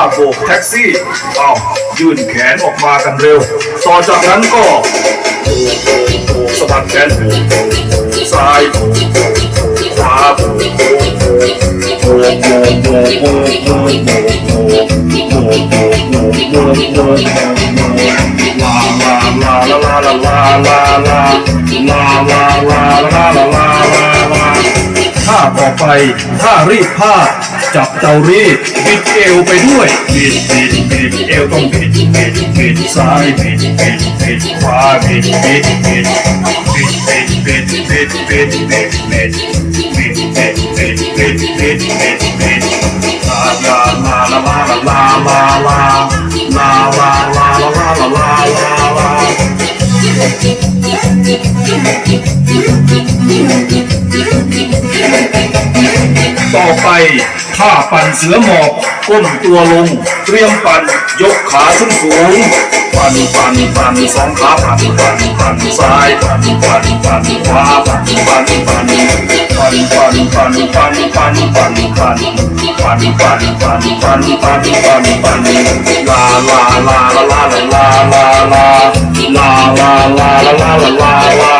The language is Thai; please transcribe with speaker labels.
Speaker 1: าโบกแท็กซี่เอายื่นแขนออกมากันเร็ว ต่อจากนั้นก็สะบัดแขนซ้ายขวาท่าต่อไปท่ารีดผ้า จับเตารีดบิดเอวไปด้วยบิดบิดบิดเอวต้องบิดบิดบิดซ้ายบิดบิดบิดขวาบิดบิดบิดบิดบิดบิดบิดบิดบิดบิดบิดบิดบิดบิดบิด ท่าปั่นเสือหมอบก้มตัวลง เตรียมปั่นยกขาขึ้นสูงปั่นปั่นปั่นสองขาปั่นปั่นปั่นซ้ายปั่นปั่นปั่นขวาปั่นปั่นปั่นปั่นปั่นปั่นปั่นปั่นปั่นปั่นปั่นปั่นปั่นปั่นปั่นปั่นปั่นลาลาลาลาลาลาลาลาลาลาลาลาลาลาลาลาลาลา